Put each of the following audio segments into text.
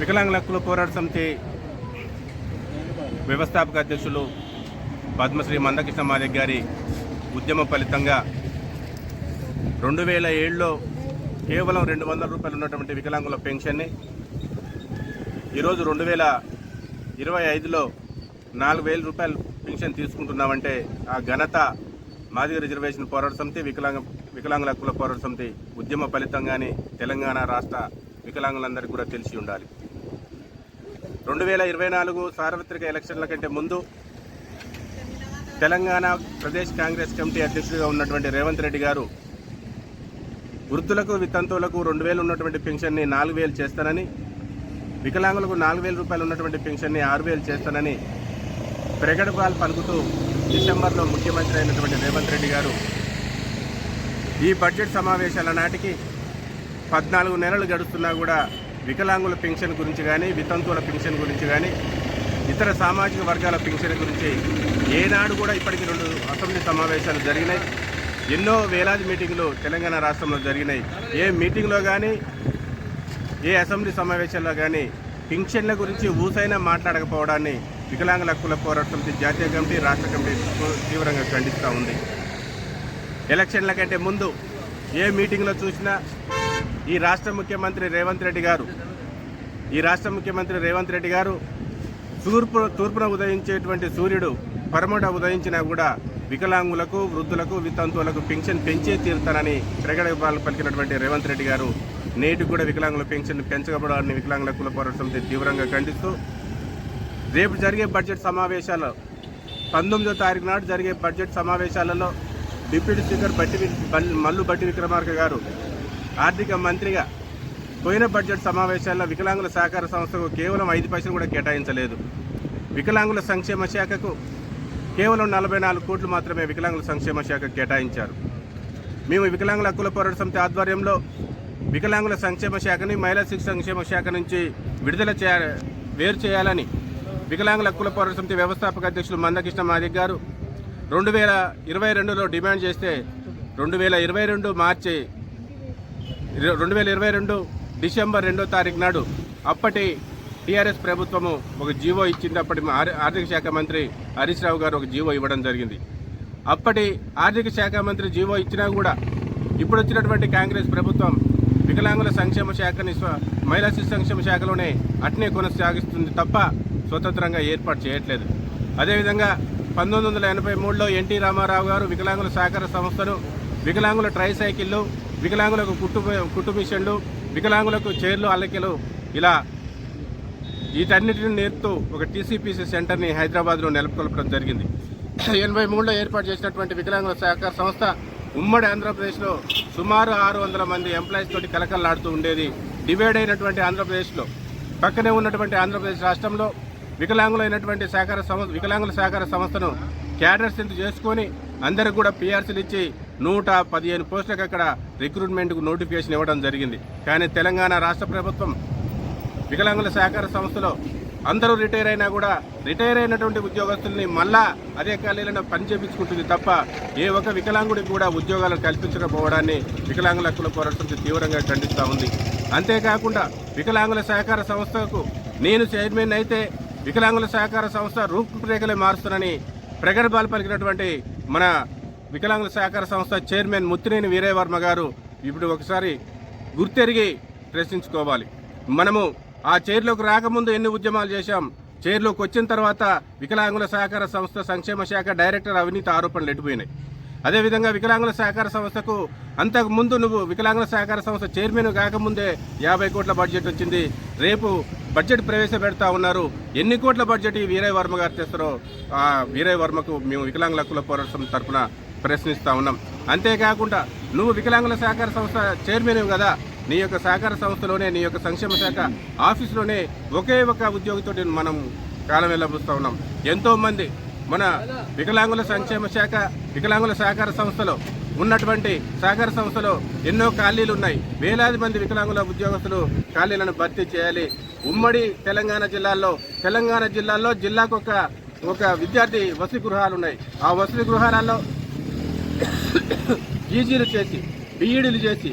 వికలాంగుల హక్కుల పోరాట సమితి వ్యవస్థాపక అధ్యక్షులు పద్మశ్రీ మందకృష్ణ మాదిక్ గారి ఉద్యమ ఫలితంగా రెండు వేల ఏడులో కేవలం రెండు వందల రూపాయలు ఉన్నటువంటి వికలాంగుల పెన్షన్ని ఈరోజు రెండు వేల ఇరవై ఐదులో నాలుగు వేల రూపాయలు పెన్షన్ తీసుకుంటున్నామంటే ఆ ఘనత మాదిగ రిజర్వేషన్ పోరాట సమితి వికలాంగ వికలాంగుల హక్కుల పోరాట సమితి ఉద్యమ ఫలితంగానే తెలంగాణ రాష్ట్ర వికలాంగులందరికీ కూడా తెలిసి ఉండాలి. రెండు వేల ఇరవై నాలుగు సార్వత్రిక ఎలక్షన్ల కంటే ముందు తెలంగాణ ప్రదేశ్ కాంగ్రెస్ కమిటీ అధ్యక్షుడిగా ఉన్నటువంటి రేవంత్ రెడ్డి గారు వృద్ధులకు వితంతువులకు రెండు వేలు ఉన్నటువంటి పెన్షన్ని నాలుగు వేలు చేస్తానని వికలాంగులకు నాలుగు వేల రూపాయలు ఉన్నటువంటి పెన్షన్ని ఆరు వేలు చేస్తానని ప్రగడపాలు పలుకుతూ డిసెంబర్లో ముఖ్యమంత్రి అయినటువంటి రేవంత్ రెడ్డి గారు ఈ బడ్జెట్ సమావేశాల నాటికి పద్నాలుగు నెలలు గడుస్తున్నా కూడా వికలాంగుల పెన్షన్ గురించి కానీ వితంతువుల పెన్షన్ గురించి కానీ ఇతర సామాజిక వర్గాల పెన్షన్ గురించి ఏనాడు కూడా ఇప్పటికి రెండు అసెంబ్లీ సమావేశాలు జరిగినాయి. ఎన్నో వేలాది మీటింగ్లు తెలంగాణ రాష్ట్రంలో జరిగినాయి. ఏ మీటింగ్లో కానీ ఏ అసెంబ్లీ సమావేశాల్లో కానీ పింఛన్ల గురించి ఊసైనా మాట్లాడకపోవడాన్ని వికలాంగుల హక్కుల పోరాట సమితి జాతీయ కమిటీ రాష్ట్ర కమిటీ తీవ్రంగా ఖండిస్తూ ఉంది. ఎలక్షన్ల కంటే ముందు ఏ మీటింగ్లో చూసినా ఈ రాష్ట్ర ముఖ్యమంత్రి రేవంత్ రెడ్డి గారు ఈ రాష్ట్ర ముఖ్యమంత్రి రేవంత్ రెడ్డి గారు తూర్పు తూర్పున ఉదయించేటువంటి సూర్యుడు పరమట ఉదయించినా కూడా వికలాంగులకు వృద్ధులకు వితంతువులకు పెన్షన్ పెంచే తీరుతానని ప్రగడపాలు పలికినటువంటి రేవంత్ రెడ్డి గారు నేటికి కూడా వికలాంగుల పెన్షన్ పెంచకపోవడాన్ని వికలాంగుల కుల పోరాట సమితి తీవ్రంగా ఖండిస్తూ రేపు జరిగే బడ్జెట్ సమావేశాల్లో పంతొమ్మిదో తారీఖు నాడు జరిగే బడ్జెట్ సమావేశాలలో డిప్యూటీ స్పీకర్ బట్టి బల్- మల్లు బట్టి విక్రమార్క గారు ఆర్థిక మంత్రిగా పోయిన బడ్జెట్ సమావేశాల్లో వికలాంగుల సహకార సంస్థకు కేవలం ఐదు పైసలు కూడా కేటాయించలేదు. వికలాంగుల సంక్షేమ శాఖకు కేవలం నలభై నాలుగు కోట్లు మాత్రమే వికలాంగుల సంక్షేమ శాఖ కేటాయించారు. మేము వికలాంగుల హక్కుల పోరాట సమితి ఆధ్వర్యంలో వికలాంగుల సంక్షేమ శాఖని మహిళా శిశు సంక్షేమ శాఖ నుంచి విడుదల చేయ వేరు చేయాలని వికలాంగుల హక్కుల పోరాట సమితి వ్యవస్థాపక అధ్యక్షులు మందకృష్ణ మాదిక్ గారు రెండు వేల ఇరవై రెండులో డిమాండ్ చేస్తే రెండు వేల ఇరవై రెండు మార్చి రెండు వేల ఇరవై రెండు డిసెంబర్ రెండో తారీఖు నాడు అప్పటి టీఆర్ఎస్ ప్రభుత్వము ఒక జీవో ఇచ్చింది. అప్పటి ఆర్థిక శాఖ మంత్రి హరీష్ రావు గారు ఒక జీవో ఇవ్వడం జరిగింది. అప్పటి ఆర్థిక శాఖ మంత్రి జీవో ఇచ్చినా కూడా ఇప్పుడు వచ్చినటువంటి కాంగ్రెస్ ప్రభుత్వం వికలాంగుల సంక్షేమ శాఖని మహిళా శిశు సంక్షేమ శాఖలోనే అట్నే కొనసాగిస్తుంది తప్ప స్వతంత్రంగా ఏర్పాటు చేయట్లేదు. అదేవిధంగా పంతొమ్మిది వందల ఎనభై మూడులో ఎన్టీ రామారావు గారు వికలాంగుల సహకార సంస్థను వికలాంగుల ట్రై సైకిళ్ళు వికలాంగులకు కుట్టు కుట్టు మిషన్లు వికలాంగులకు చైర్లు అల్లకిలు ఇలా వీటన్నిటిని నేర్పుతూ ఒక టీసీపీసీ సెంటర్ని హైదరాబాద్లో నెలకొల్పడం జరిగింది. ఎనభై మూడులో ఏర్పాటు చేసినటువంటి వికలాంగుల సహకార సంస్థ ఉమ్మడి ఆంధ్రప్రదేశ్లో సుమారు ఆరు వందల మంది ఎంప్లాయీస్ తోటి కలకల్లాడుతూ ఉండేది. డివైడ్ అయినటువంటి ఆంధ్రప్రదేశ్లో పక్కనే ఉన్నటువంటి ఆంధ్రప్రదేశ్ రాష్ట్రంలో వికలాంగులైనటువంటి సహకార సంస్థ వికలాంగుల సహకార సంస్థను క్యాడర్స్ సింత్ చేసుకొని అందరికి కూడా పీఆర్సీలు ఇచ్చి నూట పదిహేను పోస్టులకు అక్కడ రిక్రూట్మెంట్కు నోటిఫికేషన్ ఇవ్వడం జరిగింది. కానీ తెలంగాణ రాష్ట్ర ప్రభుత్వం వికలాంగుల సహకార సంస్థలో అందరూ రిటైర్ అయినా కూడా రిటైర్ అయినటువంటి ఉద్యోగస్తుల్ని మళ్ళా అదే ఖాళీలను పనిచేపించుకుంటుంది తప్ప ఏ ఒక్క వికలాంగుడికి కూడా ఉద్యోగాలు కల్పించకపోవడాన్ని వికలాంగుల హక్కుల పోరాటం తీవ్రంగా ఖండిస్తూ ఉంది. అంతేకాకుండా వికలాంగుల సహకార సంస్థకు నేను చైర్మన్ అయితే వికలాంగుల సహకార సంస్థ రూపురేఖలే మారుస్తానని ప్రగర్భాలు పలికినటువంటి మన వికలాంగుల సహకార సంస్థ చైర్మన్ ముత్తినేని వీరయ్యవర్మ గారు ఇప్పుడు ఒకసారి గుర్తెరిగి ప్రశ్నించుకోవాలి. మనము ఆ చైర్లోకి రాకముందు ఎన్ని ఉద్యమాలు చేశాం? చైర్లోకి వచ్చిన తర్వాత వికలాంగుల సహకార సంస్థ సంక్షేమ శాఖ డైరెక్టర్ అవినీతి ఆరోపణలు ఎట్టిపోయినాయి అదేవిధంగా వికలాంగుల సహకార సంస్థకు అంతకు ముందు నువ్వు వికలాంగుల సహకార సంస్థ చైర్మన్ కాకముందే యాభై కోట్ల బడ్జెట్ వచ్చింది. రేపు బడ్జెట్ ప్రవేశపెడతా ఉన్నారు. ఎన్ని కోట్ల బడ్జెట్ ఈ వీరయ్య వర్మ గారు తెస్తారో ఆ వీరయ్య వర్మకు మేము వికలాంగుల హక్కుల పోరాటం తరఫున ప్రశ్నిస్తూ ఉన్నాం. అంతేకాకుండా నువ్వు వికలాంగుల సహకార సంస్థ చైర్మన్ కదా? నీ యొక్క సహకార సంస్థలోనే నీ యొక్క సంక్షేమ శాఖ ఆఫీసులోనే ఒకే ఒక ఉద్యోగితో మనం కాలం వెళ్ళబోస్తూ ఉన్నాం. ఎంతోమంది మన వికలాంగుల సంక్షేమ శాఖ వికలాంగుల సహకార సంస్థలో ఉన్నటువంటి సహకార సంస్థలో ఎన్నో ఖాళీలు ఉన్నాయి. వేలాది మంది వికలాంగుల ఉద్యోగస్తులు ఖాళీలను భర్తీ చేయాలి. ఉమ్మడి తెలంగాణ జిల్లాల్లో తెలంగాణ జిల్లాల్లో జిల్లాకు ఒక ఒక విద్యార్థి వసతి గృహాలు ఉన్నాయి. ఆ వసతి గృహాలలో పీజీలు చేసి బీఈడీలు చేసి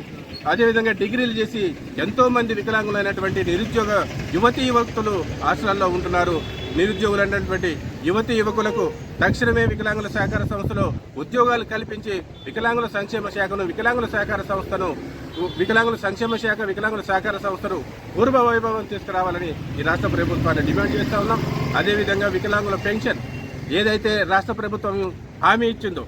అదేవిధంగా డిగ్రీలు చేసి ఎంతోమంది వికలాంగులైనటువంటి నిరుద్యోగ యువతి యువకులు హాస్టల్లో ఉంటున్నారు. నిరుద్యోగులైనటువంటి యువతి యువకులకు తక్షణమే వికలాంగుల సహకార సంస్థలో ఉద్యోగాలు కల్పించి వికలాంగుల సంక్షేమ శాఖను వికలాంగుల సహకార సంస్థను వికలాంగుల సంక్షేమ శాఖ వికలాంగుల సహకార సంస్థను పూర్వ వైభవం తీసుకురావాలని ఈ రాష్ట్ర ప్రభుత్వాన్ని డిమాండ్ చేస్తా ఉన్నాం. అదేవిధంగా వికలాంగుల పెన్షన్ ఏదైతే రాష్ట్ర ప్రభుత్వం హామీ ఇచ్చిందో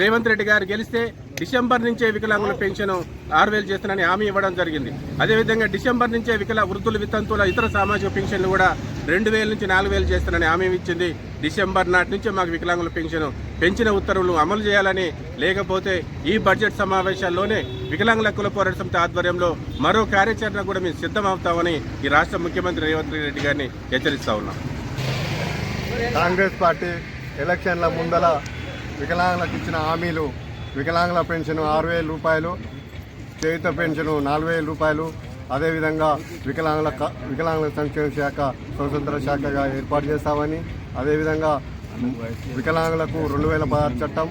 రేవంత్ రెడ్డి గారు గెలిస్తే డిసెంబర్ నుంచే వికలాంగుల పెన్షన్ ఆరు వేలు చేస్తానని హామీ ఇవ్వడం జరిగింది. అదేవిధంగా డిసెంబర్ నుంచే వికల వృద్ధులు వితంతువుల ఇతర సామాజిక పెన్షన్లు కూడా రెండు వేల నుంచి నాలుగు వేలు చేస్తానని హామీ ఇచ్చింది. డిసెంబర్ నాటి నుంచే మాకు వికలాంగుల పెన్షన్ పెంచిన ఉత్తర్వులు అమలు చేయాలని లేకపోతే ఈ బడ్జెట్ సమావేశాల్లోనే వికలాంగుల కుల పోరాట సమితి ఆధ్వర్యంలో మరో కార్యాచరణ కూడా మేము సిద్ధమవుతామని ఈ రాష్ట్ర ముఖ్యమంత్రి రేవంత్ రెడ్డి గారిని హెచ్చరిస్తా ఉన్నాం. కాంగ్రెస్ పార్టీ ఎలక్షన్ల ముందల వికలాంగులకు ఇచ్చిన హామీలు వికలాంగుల పెన్షన్ ఆరు వేల రూపాయలు చేయుత పెన్షన్ నాలుగు వేల రూపాయలు. అదేవిధంగా వికలాంగుల వికలాంగుల సంక్షేమ శాఖ స్వతంత్ర శాఖగా ఏర్పాటు చేస్తామని అదేవిధంగా వికలాంగులకు రెండు వేల పదహారు చట్టం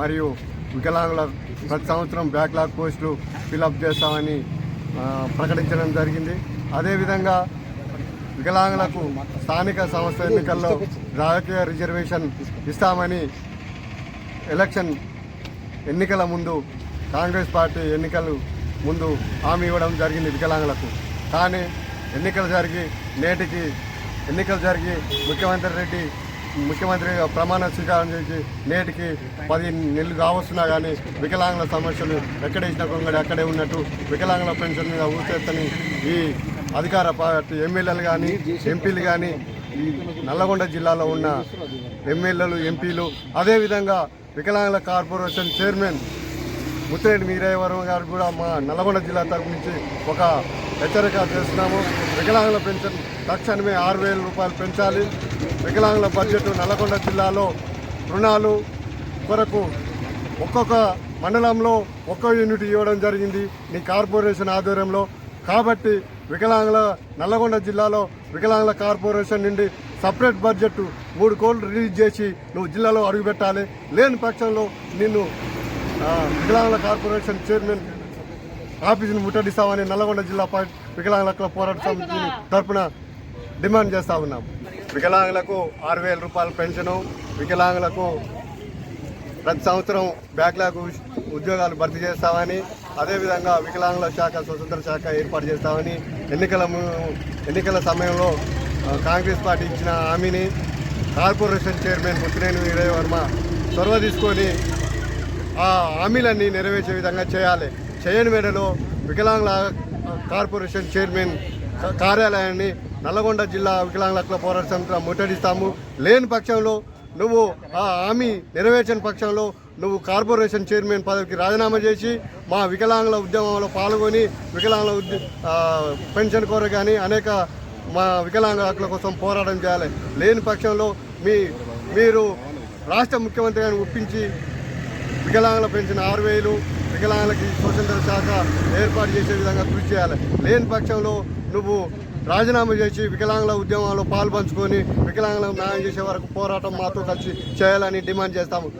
మరియు వికలాంగుల ప్రతి సంవత్సరం బ్యాక్లాగ్ పోస్టులు ఫిలప్ చేస్తామని ప్రకటించడం జరిగింది. అదేవిధంగా వికలాంగులకు స్థానిక సంస్థ ఎన్నికల్లో రాజకీయ రిజర్వేషన్ ఇస్తామని ఎలక్షన్ ఎన్నికల ముందు కాంగ్రెస్ పార్టీ ఎన్నికలు ముందు హామీ ఇవ్వడం జరిగింది వికలాంగులకు. కానీ ఎన్నికలు జరిగి నేటికి ఎన్నికలు జరిగి ముఖ్యమంత్రి రెడ్డి ముఖ్యమంత్రిగా ప్రమాణ స్వీకారం చేసి నేటికి పది నెలలు కావస్తున్నా కానీ వికలాంగుల సమస్యలు ఎక్కడ ఇచ్చిన కొంగడి అక్కడే ఉన్నట్టు వికలాంగుల పెన్షన్ మీద ఊసేస్తని ఈ అధికార పార్టీ ఎమ్మెల్యేలు కానీ ఎంపీలు కానీ ఈ నల్లగొండ జిల్లాలో ఉన్న ఎమ్మెల్యేలు ఎంపీలు అదేవిధంగా వికలాంగుల కార్పొరేషన్ చైర్మన్ ముత్తిరెడ్డి వీరయ్యవరం గారు కూడా మా నల్లగొండ జిల్లా తరపు నుంచి ఒక హెచ్చరిక చేస్తున్నాము. వికలాంగుల పెన్షన్ తక్షణమే ఆరు వేల రూపాయలు పెంచాలి. వికలాంగుల బడ్జెట్ నల్గొండ జిల్లాలో రుణాలు కొరకు ఒక్కొక్క మండలంలో ఒక్కో యూనిట్ ఇవ్వడం జరిగింది నీ కార్పొరేషన్ ఆధ్వర్యంలో. కాబట్టి వికలాంగుల నల్లగొండ జిల్లాలో వికలాంగుల కార్పొరేషన్ నుండి సపరేట్ బడ్జెట్ మూడు కోట్లు రిలీజ్ చేసి నువ్వు జిల్లాలో అడుగుపెట్టాలి లేని పక్షంలో నిన్ను వికలాంగుల కార్పొరేషన్ చైర్మన్ ఆఫీసును ముట్టడిస్తామని నల్లగొండ జిల్లా వికలాంగుల పోరాట సమితి తరపున డిమాండ్ చేస్తా ఉన్నాం. వికలాంగులకు ఆరు వేల రూపాయల పెన్షను వికలాంగులకు ప్రతి సంవత్సరం బ్యాక్లాగ్ ఉద్యోగాలు భర్తీ చేస్తామని అదేవిధంగా వికలాంగుల శాఖ స్వతంత్ర శాఖ ఏర్పాటు చేస్తామని ఎన్నికల ఎన్నికల సమయంలో కాంగ్రెస్ పార్టీ ఇచ్చిన హామీని కార్పొరేషన్ చైర్మన్ ముత్తినేని వీరయ్య వర్మ చొరవ తీసుకొని ఆ హామీలన్నీ నెరవేర్చే విధంగా చేయాలి. చేయని వేళలో వికలాంగుల కార్పొరేషన్ చైర్మన్ కార్యాలయాన్ని నల్లగొండ జిల్లా వికలాంగుల హక్కుల పోరాట సమితిలో ముట్టడిస్తాము. లేని పక్షంలో నువ్వు ఆ హామీ నెరవేర్చని పక్షంలో నువ్వు కార్పొరేషన్ చైర్మన్ పదవికి రాజీనామా చేసి మా వికలాంగుల ఉద్యమంలో పాల్గొని వికలాంగుల ఉద్య పెన్షన్ కోర కానీ అనేక మా వికలాంగ హక్కుల కోసం పోరాటం చేయాలి. లేని పక్షంలో మీ మీరు రాష్ట్ర ముఖ్యమంత్రి గారిని ఒప్పించి వికలాంగుల పెంచిన ఆరు వేలు వికలాంగులకి స్వతంత్ర శాఖ ఏర్పాటు చేసే విధంగా కృషి చేయాలి. లేని పక్షంలో నువ్వు రాజీనామా చేసి వికలాంగుల ఉద్యమంలో పాల్పంచుకొని వికలాంగులకు న్యాయం చేసే వరకు పోరాటం మాతో కలిసి చేయాలని డిమాండ్ చేస్తాము.